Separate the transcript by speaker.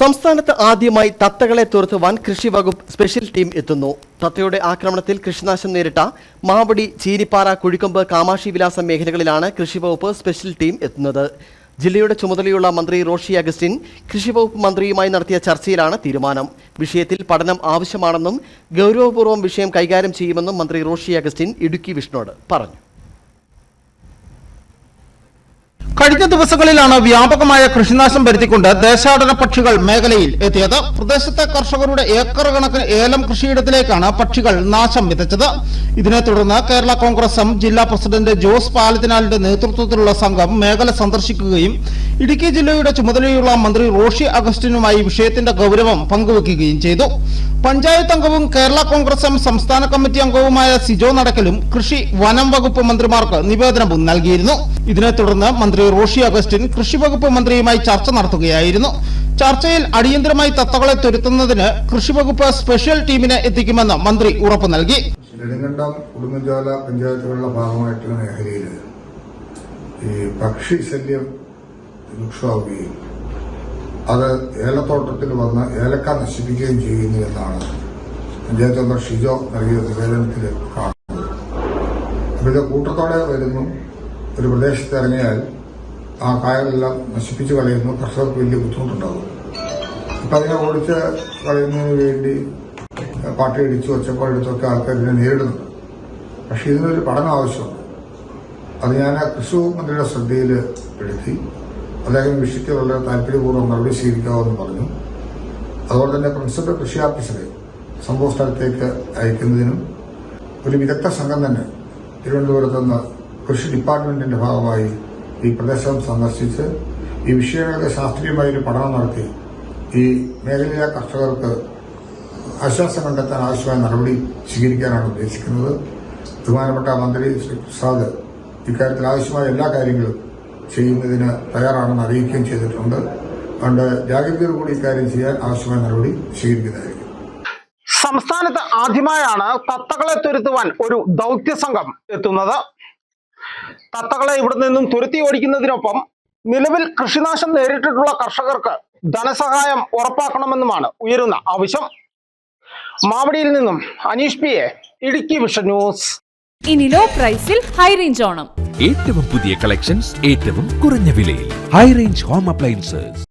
Speaker 1: സംസ്ഥാനത്ത് ആദ്യമായി തത്തകളെ തുരത്തുവാൻ കൃഷി വകുപ്പ് സ്പെഷ്യൽ ടീം എത്തുന്നു. തത്തയുടെ ആക്രമണത്തിൽ കൃഷിനാശം നേരിട്ട മാവടി ചീനിപ്പാറ കുഴിക്കൊമ്പ് കാമാക്ഷി വിലാസം മേഖലകളിലാണ് കൃഷി വകുപ്പ് സ്പെഷ്യൽ ടീം എത്തുന്നത്. ജില്ലയുടെ ചുമതലയുള്ള മന്ത്രി റോഷി അഗസ്റ്റിൻ കൃഷി വകുപ്പ് മന്ത്രിയുമായി നടത്തിയ ചർച്ചയിലാണ് തീരുമാനം. വിഷയത്തിൽ പഠനം ആവശ്യമാണെന്നും ഗൗരവപൂർവം വിഷയം കൈകാര്യം ചെയ്യുമെന്നും മന്ത്രി റോഷി അഗസ്റ്റിൻ ഇടുക്കി വിഷ്ണോട് പറഞ്ഞു.
Speaker 2: കഴിഞ്ഞ ദിവസങ്ങളിലാണ് വ്യാപകമായ കൃഷിനാശം വരുത്തിക്കൊണ്ട് ദേശാടന പക്ഷികൾ മേഖലയിൽ എത്തിയത്. പ്രദേശത്തെ കർഷകരുടെ ഏക്കർ കണക്കിന് ഏലം കൃഷിയിടത്തിലേക്കാണ് പക്ഷികൾ നാശം വിതച്ചത്. ഇതിനെ തുടർന്ന് കേരള കോൺഗ്രസും ജില്ലാ പ്രസിഡന്റ് ജോസ് പാലത്തിനാലിന്റെ നേതൃത്വത്തിലുള്ള സംഘം മേഖല സന്ദർശിക്കുകയും ഇടുക്കി ജില്ലയുടെ ചുമതലയുള്ള മന്ത്രി റോഷി അഗസ്റ്റിനുമായി വിഷയത്തിന്റെ ഗൗരവം പങ്കുവെക്കുകയും ചെയ്തു. പഞ്ചായത്ത് അംഗവും കേരള കോൺഗ്രസും സംസ്ഥാന കമ്മിറ്റി അംഗവുമായ സിജോ നടക്കലും കൃഷി വനം വകുപ്പ് മന്ത്രിമാർക്ക് നിവേദനവും നൽകിയിരുന്നു. ഇതിനെ തുടർന്ന് മന്ത്രി റോഷി അഗസ്റ്റിൻ കൃഷി വകുപ്പ് മന്ത്രിയുമായി ചർച്ച നടത്തുകയായിരുന്നു. ചർച്ചയിൽ അടിയന്തരമായി തത്തകളെ തുരുത്തുന്നതിന് കൃഷി വകുപ്പ് സ്പെഷ്യൽ ടീമിനെ എത്തിക്കുമെന്ന് മന്ത്രി ഉറപ്പു നൽകി.
Speaker 3: പഞ്ചായത്തുകളുടെ ഭാഗമായിട്ടുള്ള മേഖലയിൽ ഈ പക്ഷി ശല്യം രൂക്ഷമാവുകയും അത് ഏലത്തോട്ടത്തിൽ വന്ന് ഏലക്ക നശിപ്പിക്കുകയും ചെയ്യുന്നു എന്നാണ് പഞ്ചായത്ത് മെമ്പർ ഷിജോ നൽകിയ നിവേദനത്തിൽ കാണുന്നത്. അപ്പോൾ ഇത് കൂട്ടത്തോടെ വരുന്നു. ഒരു പ്രദേശത്ത് ഇറങ്ങിയാൽ ആ കായലെല്ലാം നശിപ്പിച്ച് കളയുന്നു. കർഷകർക്ക് വലിയ ബുദ്ധിമുട്ടുണ്ടാകും. അപ്പം അതിനെ ഓടിച്ച് കളയുന്നതിന് വേണ്ടി പാട്ട് ഇടിച്ചു ഒച്ചപ്പാടെടുത്തൊക്കെ ആൾക്കാർ ഇതിനെ നേരിടുന്നുണ്ട് പക്ഷെ ഇതിനൊരു പഠനം ആവശ്യമുണ്ട് അത് ഞാൻ കൃഷി മന്ത്രിയുടെ ശ്രദ്ധയിൽ പെടുത്തി അദ്ദേഹം വിഷയ്ക്ക് വളരെ താല്പര്യപൂർവം നടപടി സ്വീകരിക്കാമെന്ന് പറഞ്ഞു. അതുപോലെ തന്നെ പ്രിൻസിപ്പൽ കൃഷി ഓഫീസറെ സംഭവ സ്ഥലത്തേക്ക് അയക്കുന്നതിനും ഒരു വിദഗ്ധ സംഘം തന്നെ തിരുവനന്തപുരത്ത് നിന്ന് കൃഷി ഡിപ്പാർട്ട്മെന്റിന്റെ ഭാഗമായി ഈ പ്രദേശം സന്ദർശിച്ച് ഈ വിഷയങ്ങളുടെ ശാസ്ത്രീയമായി ഒരു പഠനം നടത്തി ഈ മേഖലയിലെ കർഷകർക്ക് ആശ്വാസം കണ്ടെത്താൻ ആവശ്യമായ നടപടി സ്വീകരിക്കാനാണ് ഉദ്ദേശിക്കുന്നത്. ബഹുമാനപ്പെട്ട മന്ത്രി ശ്രീ പ്രസാദ് ഇക്കാര്യത്തിൽ ആവശ്യമായ എല്ലാ കാര്യങ്ങളും ചെയ്യുന്നതിന് തയ്യാറാണെന്ന് അറിയിക്കുകയും ചെയ്തിട്ടുണ്ട്. അതുകൊണ്ട് ജാഗ്രതയോടുകൂടി ഇക്കാര്യം ചെയ്യാൻ ആവശ്യമായ നടപടി സ്വീകരിക്കുന്നതായിരിക്കും.
Speaker 2: സംസ്ഥാനത്ത് ആദ്യമായാണ് തത്തകളെ തുരുത്തുവാൻ ഒരു ദൗത്യ സംഘം എത്തുന്നത്. തത്തകളെ ഇവിടെ നിന്നും തുരുത്തി ഓടിക്കുന്നതിനൊപ്പം നിലവിൽ കൃഷിനാശം നേരിട്ടിട്ടുള്ള കർഷകർക്ക് ധനസഹായം ഉറപ്പാക്കണമെന്നുമാണ് ഉയരുന്ന ആവശ്യം. മാവടിയിൽ നിന്നും Aneesh P A Idukki vision news.
Speaker 4: ഇനി ലോ പ്രൈസിൽ ഹൈ റേഞ്ച് ഓണം.
Speaker 5: ഏറ്റവും പുതിയ കളക്ഷൻസ് ഏറ്റവും കുറഞ്ഞ വിലയിൽ. High range home appliances